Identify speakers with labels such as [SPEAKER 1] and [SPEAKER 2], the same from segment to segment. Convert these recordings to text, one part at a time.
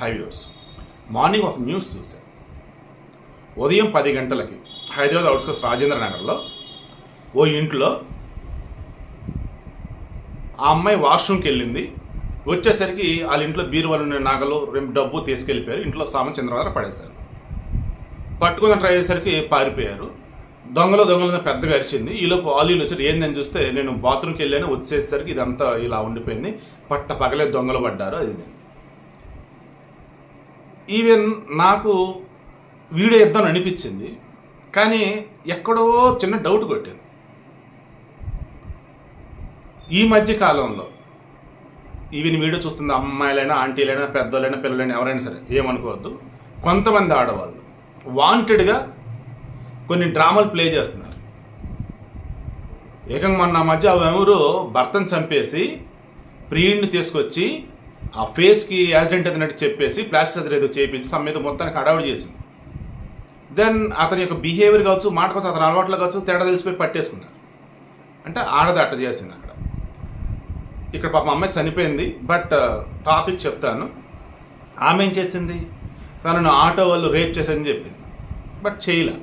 [SPEAKER 1] Highways morning ఒక news చూశాను ఉదయం పది గంటలకి హైదరాబాద్ అవుట్స్కట్స్ రాజేంద్ర నగర్లో ఓ ఇంట్లో ఆ అమ్మాయి వాష్రూమ్కి వెళ్ళింది. వచ్చేసరికి వాళ్ళ ఇంట్లో బీరువాలు ఉన్న నాగలు రెండు డబ్బు తీసుకెళ్ళిపోయారు. ఇంట్లో సామాన్ చంద్రబాబు పడేశారు. పట్టుకుని ట్రై చేసేసరికి పారిపోయారు. దొంగలు దొంగలు పెద్దగా అరిచింది. ఈలోపు ఆలీలు వచ్చారు ఏందని చూస్తే నేను బాత్రూమ్కి వెళ్ళాను వచ్చేసరికి ఇదంతా ఇలా ఉండిపోయింది. పట్ట పగలే దొంగలు పడ్డారు అది నేను ఈవెన్ నాకు వీడియో ఇద్దాం అనిపించింది కానీ ఎక్కడో చిన్న డౌట్ కొట్టింది ఈ మధ్య కాలంలో ఈవెన్ వీడియో చూస్తుంది అమ్మాయిలైనా ఆంటీలైనా పెద్దోళ్ళైనా పిల్లలైనా ఎవరైనా సరే ఏమనుకోవద్దు. కొంతమంది ఆడవాళ్ళు వాంటెడ్గా కొన్ని డ్రామాలు ప్లే చేస్తున్నారు. ఏకంగా మొన్న మధ్య ఎవరు భర్తను చంపేసి ప్రియుడిని తీసుకొచ్చి ఆ ఫేస్కి యాక్సిడెంట్ అయినట్టు చెప్పేసి ప్లాస్టిక్ సర్జరీ ఏదో చేయించి సమ్ మీద మొత్తానికి హడావుడి చేసింది. దెన్ అతని యొక్క బిహేవియర్ కావచ్చు మాట కావచ్చు అతని అలవాట్లు కావచ్చు తేడా తెలిసిపోయి పట్టేసుకున్నారు. అంటే ఆడది అట్ట చేసింది అక్కడ. ఇక్కడ పాప అమ్మాయి చనిపోయింది బట్ టాపిక్ చెప్తాను. ఆమె ఏం చేసింది? తనను ఆటో వాళ్ళు రేప్ చేశారని చెప్పింది బట్ చేయలే.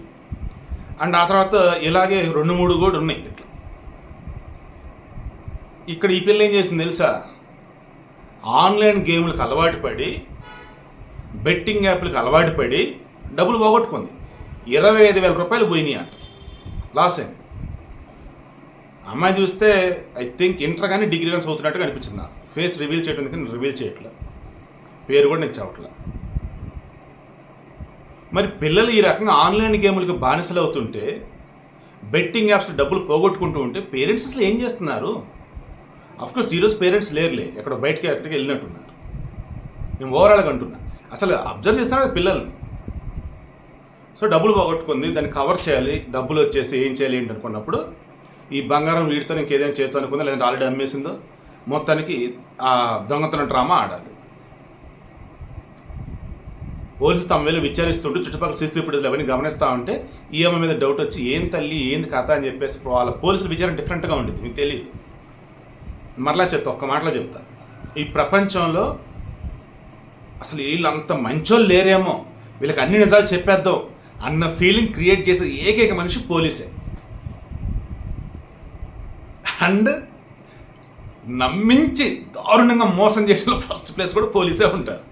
[SPEAKER 1] అండ్ ఆ తర్వాత ఇలాగే రెండు మూడు కూడా ఉన్నాయి ఇట్లా. ఇక్కడ ఈ పిల్ల ఏం చేసింది తెలుసా? ఆన్లైన్ గేమ్లకు అలవాటు పడి బెట్టింగ్ యాప్లకు అలవాటు పడి డబ్బులు పోగొట్టుకుంది. ఇరవై ఐదు వేల రూపాయలు పోయినాయి అంట. లాస్ అయింది అమ్మాయి చూస్తే ఐ థింక్ ఇంటర్ కానీ డిగ్రీ కానీ చదువుతున్నట్టుగా అనిపించింది నాకు. ఫేస్ రివీల్ చేయడం కానీ రివీల్ చేయట్లే. పేరు కూడా నేను చదవట్లే మరి పిల్లలు ఈ రకంగా ఆన్లైన్ గేములకు బానిసలు అవుతుంటే బెట్టింగ్ యాప్స్ డబ్బులు పోగొట్టుకుంటూ ఉంటే పేరెంట్స్ అసలు ఏం చేస్తున్నారు? అఫ్కోర్స్ ఈరోజు పేరెంట్స్ లేరులే. ఎక్కడ బయటకి ఎక్కడికి వెళ్ళినట్టున్నారు. మేము ఓవరాల్గా అంటున్నా. అసలు అబ్జర్వ్ చేస్తున్నారు పిల్లల్ని. సో డబ్బులు పోగొట్టుకుంది దాన్ని కవర్ చేయాలి డబ్బులు వచ్చేసి ఏం చేయాలి ఏంటి అనుకున్నప్పుడు ఈ బంగారం వీటితో ఇంకేదైనా చేయొచ్చు అనుకుందా? లేదంటే ఆల్రెడీ అమ్మేసిందో? మొత్తానికి ఆ దొంగతనం డ్రామా ఆడాలి. పోలీసు తమ వేలు విచారిస్తుంటూ చుట్టుపక్కల సీసీ ఫుటేజ్ అవన్నీ గమనిస్తూ ఉంటే ఈ అమ్మ మీద డౌట్ వచ్చి ఏం తల్లి? ఏంది కథ? అని చెప్పేసి వాళ్ళ పోలీసుల విచారణ డిఫరెంట్గా ఉండేది. మీకు తెలియదు మరలా చెప్తా ఒక్క మాటలో చెప్తా. ఈ ప్రపంచంలో అసలు వీళ్ళు అంత మంచోళ్ళు లేరేమో. వీళ్ళకి అన్ని నిజాలు చెప్పేద్దాం అన్న ఫీలింగ్ క్రియేట్ చేసే ఏకైక మనిషి పోలీసే. అండ్ నమ్మించి దారుణంగా మోసం చేసిన ఫస్ట్ ప్లేస్ కూడా పోలీసే ఉంటారు.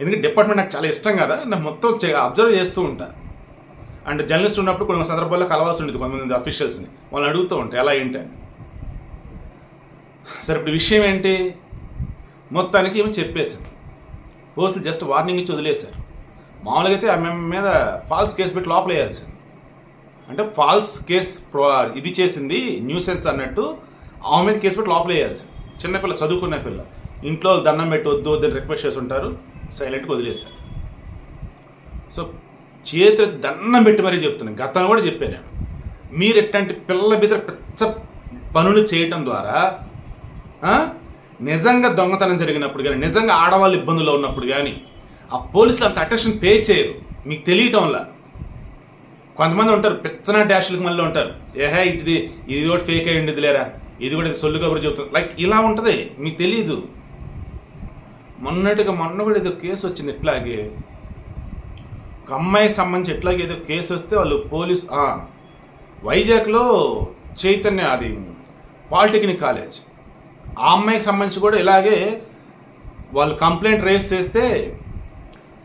[SPEAKER 1] ఎందుకంటే డిపార్ట్మెంట్ నాకు చాలా ఇష్టం కదా నేను మొత్తం అబ్జర్వ్ చేస్తూ ఉంటా. అండ్ జర్నలిస్ట్ ఉన్నప్పుడు కొన్ని సందర్భాల్లో కలవాల్సి ఉండేది కొంతమంది అఫీషియల్స్ని వాళ్ళని అడుగుతూ ఉంటాయి ఎలా ఏంటి అని. సరే ఇప్పుడు విషయం ఏంటి? మొత్తానికి ఏమో చెప్పేశారు పోలీసులు జస్ట్ వార్నింగ్ ఇచ్చి వదిలేశారు మామూలుగా అయితే ఆమె మీద ఫాల్స్ కేసు పెట్టి లోపల వేయాల్సింది అంటే ఫాల్స్ కేస్ ప్రో ఇది చేసింది న్యూసెన్స్ అన్నట్టు ఆమె మీద కేసు పెట్టి లోపల వేయాల్సింది చిన్నపిల్ల చదువుకున్న పిల్ల. ఇంట్లో దండం పెట్టి వద్దు వద్దని రిక్వెస్ట్ చేసి ఉంటారు. సైలెంట్గా వదిలేశారు సో చేతులు దండం పెట్టి మరీ చెప్తున్నాను. గతంలో కూడా చెప్పాను నేను. మీరు ఎట్లాంటి పిల్లల మీద పెద్ద పనులు చేయటం ద్వారా నిజంగా దొంగతనం జరిగినప్పుడు కానీ నిజంగా ఆడవాళ్ళు ఇబ్బందుల్లో ఉన్నప్పుడు కానీ ఆ పోలీసులు అంత అటెన్షన్ పే చేయరు. మీకు తెలియటంలా. కొంతమంది ఉంటారు పిచ్చన డాష్లకు మళ్ళీ ఉంటారు. ఏహే ఇది ఇది కూడా ఫేక్ అయ్యి ఉండేది లేరా? ఇది కూడా ఇది సొల్లు కబురు చెబుతుంది. లైక్ ఇలా ఉంటుంది. మీకు తెలియదు మొన్నటిగా మొన్న కూడా ఏదో కేసు వచ్చింది ఇట్లాగే. ఒక అమ్మాయికి సంబంధించి ఎట్లాగే ఏదో కేసు వస్తే వాళ్ళు పోలీస్ వైజాగ్లో చైతన్య అది పాలిటెక్నిక్ కాలేజ్. ఆ అమ్మాయికి సంబంధించి కూడా ఇలాగే వాళ్ళు కంప్లైంట్ రేస్ చేస్తే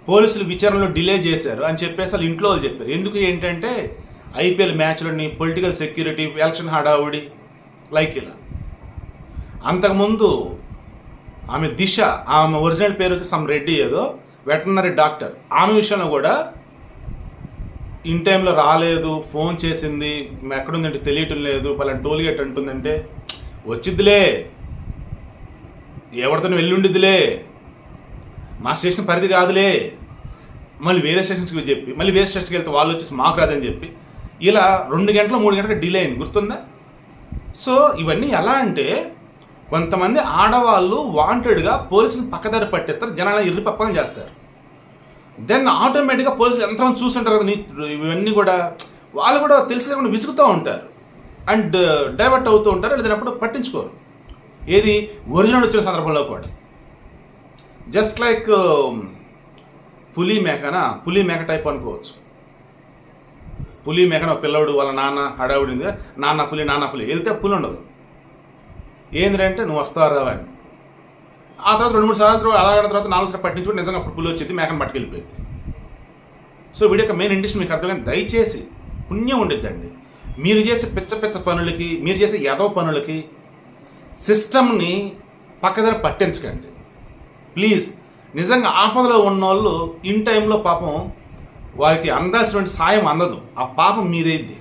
[SPEAKER 1] పోలీసులు విచారణలో డిలే చేశారు అని చెప్పేసి వాళ్ళు ఇంట్లో వాళ్ళు చెప్పారు. ఎందుకు ఏంటంటే ఐపీఎల్ మ్యాచ్లని పొలిటికల్ సెక్యూరిటీ ఎలక్షన్ హడావుడి లైక్ ఇలా. అంతకుముందు ఆమె దిశ ఆమె ఒరిజినల్ పేరు వచ్చి సమ్ రెడ్డి ఏదో వెటర్నరీ డాక్టర్. ఆమె విషయంలో కూడా ఇన్ టైంలో రాలేదు ఫోన్ చేసింది ఎక్కడుందంటే తెలియటం లేదు పలానా టోల్గేట్ అంటుందంటే వచ్చిద్దిలే. ఎవరితోనే వెళ్ళుండిద్దిలే. మా స్టేషన్ పరిధి కాదులే. మళ్ళీ వేరే స్టేషన్కి చెప్పి మళ్ళీ వేరే స్టేషన్కి వెళ్తే వాళ్ళు వచ్చేసి మాకు రాదని చెప్పి ఇలా రెండు గంటలు మూడు గంటలకు డిలే అయింది. గుర్తుందా? సో ఇవన్నీ ఎలా అంటే కొంతమంది ఆడవాళ్ళు వాంటెడ్గా పోలీసులు పక్కదారి పట్టేస్తారు జనాలు ఇరు పక్కన చేస్తారు. దెన్ ఆటోమేటిక్గా పోలీసులు ఎంతమంది చూస్తుంటారు కదా నీ ఇవన్నీ కూడా. వాళ్ళు కూడా తెలిసి లేకుండా విసుగుతూ ఉంటారు. అండ్ డైవర్ట్ uh, అవుతూ ఉంటారు లేదన్నప్పుడు పట్టించుకోరు. ఏది? ఒరిజినల్ వచ్చిన సందర్భంలో కూడా. జస్ట్ లైక్ um, పులి మేకనా? పులి మేక టైప్ అనుకోవచ్చు. పులి మేకన ఒక పిల్లవాడు వాళ్ళ నాన్న హడావుడింది. నాన్న పులి నాన్న పులి. వెళ్తే పులి ఉండదు. ఏంటంటే నువ్వు వస్తారా రావా అని. ఆ తర్వాత రెండు మూడు సార్లు తర్వాత అలాగే తర్వాత నాలుగు సార్లు పట్టించుకుంటే నిజంగా అప్పుడు పులి వచ్చింది మేకను పట్టుకెళ్ళిపోయింది. సో వీడి యొక్క మెయిన్ ఇండస్ట్రీ మీకు అర్థమైంది. దయచేసి పుణ్యం ఉండిద్దండి. మీరు చేసే పిచ్చ పిచ్చ పనులకి మీరు చేసే యదవ పనులకి సిస్టమ్ని పక్కదారి పట్టించకండి. ప్లీజ్ నిజంగా ఆపదలో ఉన్న వాళ్ళు ఇన్ టైంలో పాపం వారికి అందాల్సినటువంటి సాయం అందదు. ఆ పాపం మీదైద్ది